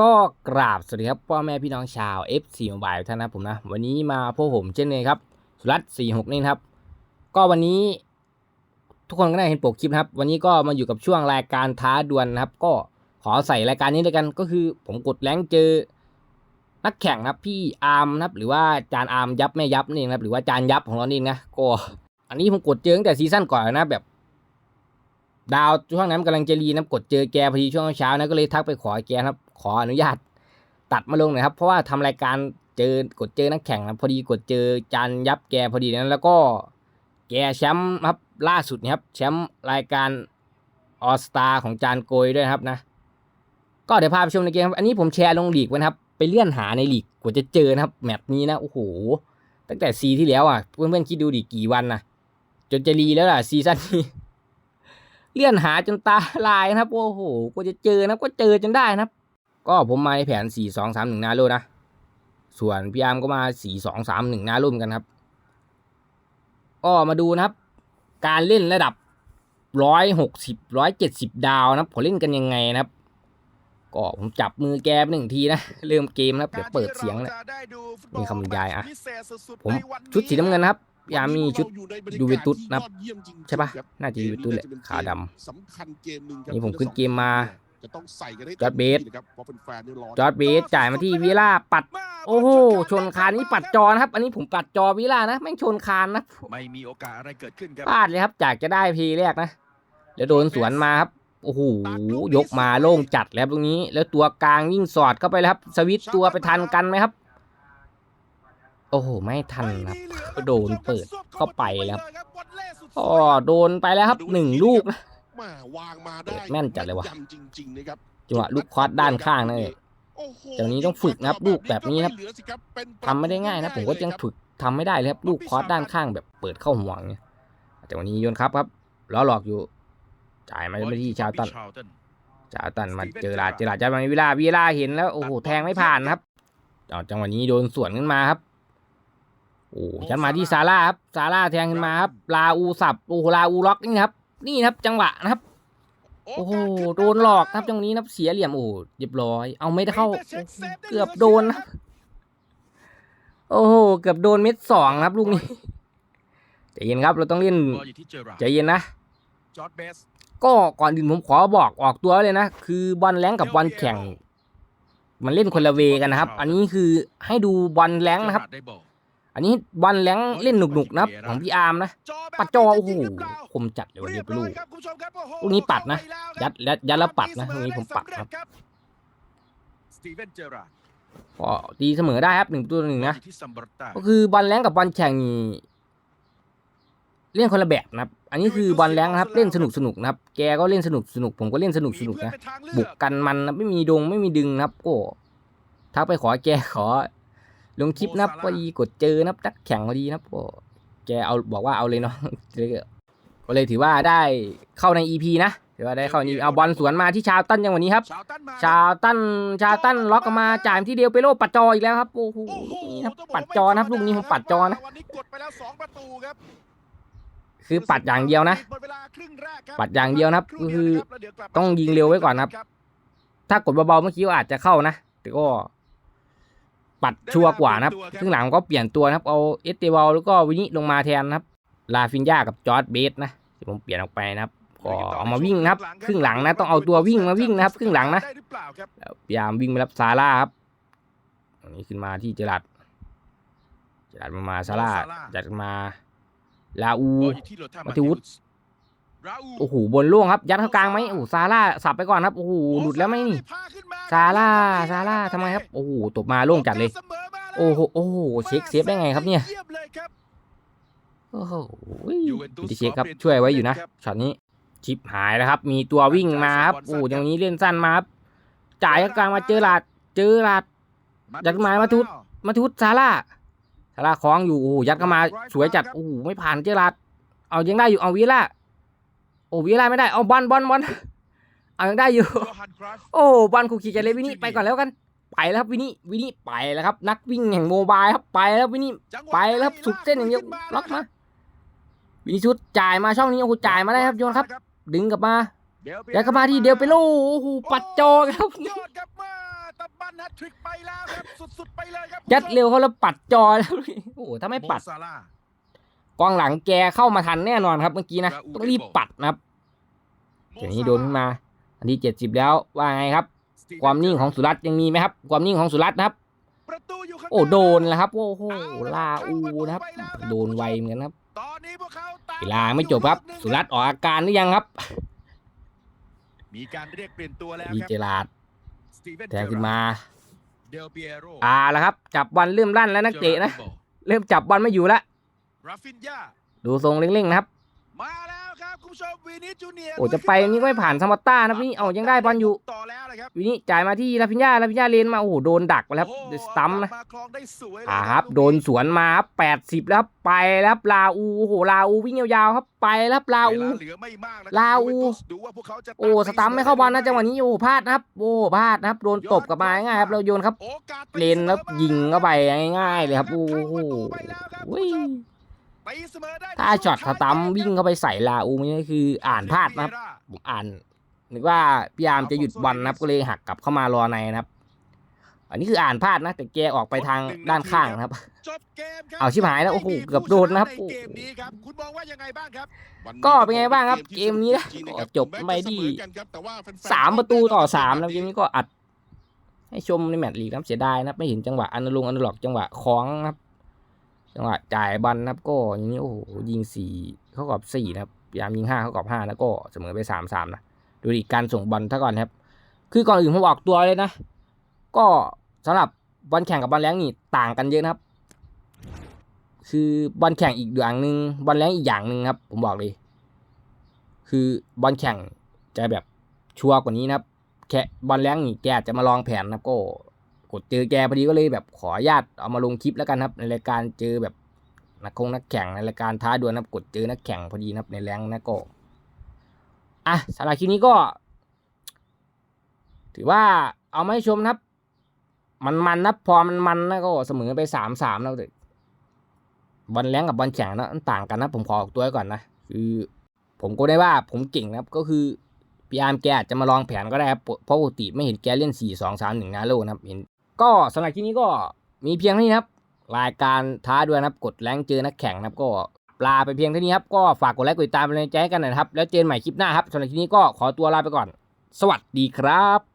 ก็กราบสวัสดีครับพ่อแม่พี่น้องชาว F4 Mobile ท่านนะผมนะ วันนี้มาพบผมเช่นเคยครับ สุรัตน์46 นี่ครับ ก็วันนี้ ทุกคนก็ได้เห็นปกคลิปนะครับ วันนี้ก็มาอยู่กับช่วงรายการท้าดวลนะครับ ก็ขอใส่รายการนี้ด้วยกันก็คือ ผมกดแรงเจอ นักแข่งครับพี่อาร์มนะครับ หรือว่าจานอาร์มยับแม่ยับนี่นะครับหรือว่าจานยับของเรานี่นะก็ อันนี้ผมกดเจอตั้งแต่ซีซั่นก่อนนะแบบ ดาวช่วงนั้นกำลังจะรีนะครับกดเจอแกพอดีช่วงเช้านะก็เลยทักไปขอแกครับ ขออนุญาตตัดมาลงหน่อยครับ เพราะว่าทำรายการเจอกดเจอนักแข่งนะพอดีกดเจอจานยับแกพอดีนั้นแล้วก็แกแชมป์ครับล่าสุดนะครับแชมป์รายการออสตาของจานโกยด้วยครับนะ ก็เดี๋ยวพาไปชมในเกมครับอันนี้ผมแชร์ลงลีกไว้นะครับ ไปเลื่อนหาในลีกกว่าจะเจอนะครับแมตช์นี้นะโอ้โหตั้งแต่ซีที่แล้วอะเพื่อนๆคิดดูดิกี่วันนะจนจะรีแล้วล่ะซีซั่นนี้ เลื่อนหาจนตาลายนะครับ โอ้โหกว่าจะเจอนะก็เจอจนได้นะครับ ก็ผมมาในแผน 4 2 3 1 นาโลนะ ส่วนพี่อาร์มก็มา 4 2 3 1 นาโลเหมอนกันครับ ก็มาดูนะครับ การเล่นระดับ 160 170 ดาวนะครับผมเล่นกันยังไงนะครับก็ผมจับมือแกไปหนึ่งทีนะเริ่มเกมนะเดี๋ยวเปิดเสียงเลยมีคำบรรยายอะผมชุดสีน้ำเงินนะครับ ยามีชุดยูเวนตุสนะครับใช่ปะน่าจะยูเวนตุสแหละขาวดำสำคัญเกมหนึ่งครับนี่ผมขึ้นเกมมาจะต้องใส่กันให้จอร์จเบสต็มที่นะครับเพราะเป็นแฟนนี่รจอร์ดเบสจ่ายมาที่วิล่าปัด โอ้โหชนคานนี้ปัดจอนะครับ อันนี้ผมปัดจอวิล่านะแม่งชนคานนะไม่มีโอกาสอะไรเกิดขึ้นครับพลาดเลยครับจากจะได้พีแรกนะแล้วโดนสวนมาครับโอ้โหยกมาโล่งจัดแล้วตรงนี้ แล้วตัวกลางยิ่งสอดเข้าไปแล้วครับ สวิตช์ตัวไปทันกันไหมครับ โอ้โห ไม่ทันครับก็โดนเปิดเข้าไปแล้วครับอ๋อโดนไปแล้วครับหนึ่งลูกนะมาวางมาได้แม่นจัดเลยวะแม่นจริงๆนะครับจังหวะลูกคอสด้านข้างนั่นเองโอ้โหแต่วันนี้ต้องฝึกนะครับลูกแบบนี้ครับก็ไม่เหลือสิครับเป็นทำไม่ได้ง่ายนะ ผมก็ยังฝึกทำไม่ได้เลยครับลูกคอสด้านข้างแบบเปิดเข้าห่วงเนี่ยแต่วันนี้โยนครับครับล้อหลอกอยู่ จ่ายมาไม่ที่ชาวตันจาตันมาเจอลาดเจอลาดจะมาวิลาวิลาเห็นแล้วโอ้โหแทงไม่ผ่านนะครับเอาจังหวะนี้โดนสวนขึ้นมาครับ โอ้ยันมาที่ซาร่าครับซาร่าแทงขึ้นมาครับลาอูสับโอ้โหลาอูล็อกนี่นะครับ นี่นะครับ จังหวะนะครับโอ้โหโดนหลอกนะครับจังหวะนี้นะครับเสียเหลี่ยมโอ้เรียบร้อย เอาไม่ได้เข้าโอ้โหเกือบโดนนะครับโอ้โหเกือบโดนเม็ดสองนะครับลูกนี้ใจเย็นครับ เราต้องเล่นบอลอยู่ที่เจอราร์ดใจเย็นนะจอร์ดเบสก็ก่อนอื่นผมขอบอกออกตัวเลยนะ คือบอลแรงกับบอลแข่ง มันเล่นคนละเวกันนะครับ อันนี้คือให้ดูบอลแรงนะครับเจ อันนี้บอลแรงเล่นหนุกๆนะครับของพี่อาร์มนะ ปัดจอโอ้โหคมจัดเลยวันเรีนี้ยบไปร้ลูอยกครับคุณผู้ชมครับโอ้โหลูกนี้ปัดนะเข้าไปแล้วยัดยัดยัดแล้วปัดนะตรงนี้ผมปัดครับตีเวนเจอราร์ดก็ตีเสมอได้ครับหนึ่งตัวหนึ่งนะ ก็คือบอลแรงกับบอลแข่งนี่เล่นคนละแบบนะครับ อันนี้คือบอลแรงนะครับ เล่นสนุกสนุกนะครับ แกก็เล่นสนุกสนุก ผมก็เล่นสนุกสนุกนะ บุกกันมันนะไม่มีดงไม่มีดึงนะครับ ก็ทักไปขอแกขอ ลงคลิปนะครับพอดีกดเจอนะครับนักแข่งพอดีนะครับก็แกเอาบอกว่าเอาเลยเนาะก็เลยถือว่าได้เข้าใน EP นะถือว่าได้เข้าในเอาบอลสวนมาที่ชาวตันอย่างวันนี้ครับชาวตันมาชาวตันชาวตันล็อกมาจ่ายมาที่เดียวไปโลปัดจออีกแล้วครับโอ้โหโอ้โหลูกนี้ครับต้องบกปัดจอนะครับลูกนี้ผมปัดจอนะวันนี้กดไปแล้วสองประตูครับคือปัดอย่างเดียวนะหมดเวลาครึ่งแรกครับปัดอย่างเดียวนะครับครึ่ก็งคือเดียวนะครับแล้วเดี๋ยวกลับมาต้องยิงเร็วไว้ก่อนนะครับ ถ้ากดเบาๆเมื่อกี้ก็อาจจะเข้านะแต่ก็ ปัดชัวร์กว่านะครับครึ่งหลังก็เปลี่ยนตัวนะครับ เอาเอสเตวลแล้วก็วินิลงมาแทนนะครับ ลาฟินยากับจอร์ดเบสนะที่ผมเปลี่ยนออกไปนะครับก็เอามาวิ่งนะครับ ครึ่งหลังนะต้องเอาตัววิ่งมาวิ่งนะครับ ครึ่งหลังนะได้หรือเปล่าครับแล้วพยายามวิ่งไปรับซาร่าครับอันนี้ขึ้นมาที่เจรัดเจรัดมามาซาร่าจัดมาลาอูบอลอยู่ที่โรธามาติวุฒิราอู โอ้โหบนโล่งครับ ยัดเข้ากลางไหมโอ้โหซาร่าสับไปก่อนครับโอ้โหหลุดแล้วไหมนี่พาขึ้นมซาร่าซาร่าทำไมครับโอ้โหตบมาโล่งจัดเลยเสมอมาแล้วโอ้โหโอ้โหเช็คเซฟได้ไงครับเนี่ยเยี่ยมเลยครับโอ้โหยูเวนตุสพิเชคครับขอเปลี่ยนช่วยไว้อยู่นะครับช็อตนี้ชิปหายแล้วครับ มีตัววิ่งมาครับโอ้โหอย่างนี้เล่นสั้นมาครับจ่ายเข้ากลางมาเจอหลาดเจอหลาดยัดมามาทุบมาทุดซาร่าซาร่าคล้องอยู่โอ้โหยัดเข้ามาสวยจัดโอ้โหไม่ผ่านเจอหลาดเอายังได้อยู่เอาวิล่า โอ้วิล่าไม่ได้เอาบอลบอลบอลเอายังได้อยู่โยฮันครัฟโอ้บอลคูขี่จะเลยวินี่ไปก่อนแล้วกัน ไปแล้วครับวินี่วินี่ไปแล้วครับ นักวิ่งแห่งโมบายครับไปแล้ววินี่จังหวะไปแล้วครับสุดเส้นอย่างเดียวล็อกมาวินี่ชุดจ่ายมาช่องนี้โอ้โหจ่ายมาได้ครับโยนครับ ดึงกลับมาเดี๋ยวแล้วก็มาที่เดียวไปโลโอ้โหปัดจอครับยอดครับมาตบแฮตทริกไปแล้วครับสุดๆไปเลยครับยัดเร็วเขาแล้วปัดจอแล้วโอ้โหถ้าไม่โมปัดซาลาห์ กองหลังแกเข้ามาทันแน่นอนครับเมื่อกี้นะต้องรีบปัดนะครับโมเดี๋ยวนี้ซาลาห์โดนขึ้นมา อันที่เจ็ดสิบแล้วว่าไงครับสตีเฟความนิ่งของสุรัตน์ยังมีไหมครับ ความนิ่งของสุรัตน์นะครับประตูอยู่ข้างโอ้หาโดนแล้วครับโอ้โหลาอูนะครับ โดนไวเหมือนกันครับตอนนี้พวกเขาตามเวลาไม่จบครับ สุรัตน์ออกอาการหรือยังครับ มีการเรียกเปลี่ยนตัวแล้วดีครับเจลาดสตีเฟนแทงขึ้นมาเดลเปียโรอ่าแล้วครับ จับบอลเริ่มลั่นแล้วนักเตะนะ เริ่มจับบอลไม่อยู่แล้ว ราฟินยาดูทรงเร่งๆนะครับ มาแล้วครับคุณผู้ชมวีนิจูเนียร์โอ้จะไปนี่ก็ไม่ผ่านสมอตต้านะครับนี่เอายังได้บอลอยู่ต่อแล้วนะครับวินี่จ่ายมาที่ลาฟินยาลาฟินยาเลนมาโอ้โหโดนดักไปแล้วครับโอ้โหสตัมป์นะมาคลองได้สวยเลยอ่าครับลูกโดนสวนมาครับแปดสิบแล้วครับไปแล้วครับลาอูโอ้โหลาอูวิ่งยาวๆครับไปแล้วครับลาอูเวลาเหลือไม่มากแล้วลาอูดูว่าพวกเขาจะโอ้สตัมป์ไม่เข้าบอลนะจังหวะนี้โอ้พลาดนะครับโอ้พลาดนะครับโดนตบกลับมาง่ายๆครับเราโยนครับโอกาสเลนแล้วยิงเข้าไปง่ายๆเลยครับโอ้โห ถ้าช็อตสตัมป์วิ่งเข้าไปใส่ลาอูนี่คืออ่านพลาดนะครับผมอ่านนึกว่าพี่ยามจะหยุดบอลนะครับก็เลยหักกลับเข้ามารอในนะครับ อันนี้คืออ่านพลาดนะ แต่แกออกไปทางด้านข้างนะครับจบเกมครับเอาชิบหายแล้วโอ้โหเกือบโดนนะครับใเกมนี้ครับคุณมองว่ายังไงบ้างครับวันนี้ก็เป็นไงบ้างครับ เกมนี้นะจริงๆก็ครับจบแม้ไม่จะดีเสมอกันครับแต่ว่าแฟนๆสามประตูต่อสามแบนะบเกมนี้ก็อัด ให้ชมในแมตช์ลีกนะครับเสียดายนะครับไม่เห็นจังหวะอนุลงอนุหลอกจังหวะคล้องนะครับ จังหวะจ่ายบอลนะครับ ก็อย่างนี้โอ้โหยิงสี่เขากรอบสี่นะครับพยายามยิงห้าเขากรอบห้าแล้วก็เสมอไปสามสามนะดูดิการส่งบอลถ้าก่อนครับ คือก่อนอื่นผมออกตัวเลยนะ ก็สำหรับบอลแข่งกับบอลแรงนี่ต่างกันเยอะนะครับ คือบอลแข่งอีกอย่างหนึ่งบอลแรงอีกอย่างหนึ่งครับ ผมบอกเลย คือบอลแข่งจะแบบชัวร์กว่านี้นะครับ แค่บอลแรงนี่แกจะมาลองแผนนะก็ กดเจอแกพอดีก็เลยแบบขออนุญาตเอามาลงคลิปแล้วกันครับ ในรายการเจอแบบนักคงนักแข่งในรายการท้าดวลนะครับ กดเจอนักแข่งพอดีนะครับในแรงนะก็อะสำหรับคลิปนี้ก็ ถือว่าเอามาให้ชมนะครับ มันมันนะพอมันมันนะก็เสมอไปสามสามแล้วบอลแรงกับบอลแข่งนะต่างกันนะ ผมขอออกตัวไว้ก่อนนะคือ ผมก็ได้ว่าผมเก่งนะครับก็คือพี่อาร์มแกอาจจะมาลองแผนก็ได้ครับเพราะปกติไม่เห็นแกเล่นสี่สองสามหนึ่งนะโลนะครับเห็น ก็สำหรับที่นี้ก็มีเพียงเท่านี้ครับ รายการท้าด้วยนะครับ กดแรงเจอนักแข่งนะครับ ก็ลาไปเพียงเท่านี้ครับ ก็ฝากกดไลค์กดติดตามเป็นกำลังใจให้กันหน่อยนะครับ แล้วเจอกันใหม่คลิปหน้าครับสำหรับที่นี้ก็ขอตัวลาไปก่อน สวัสดีครับ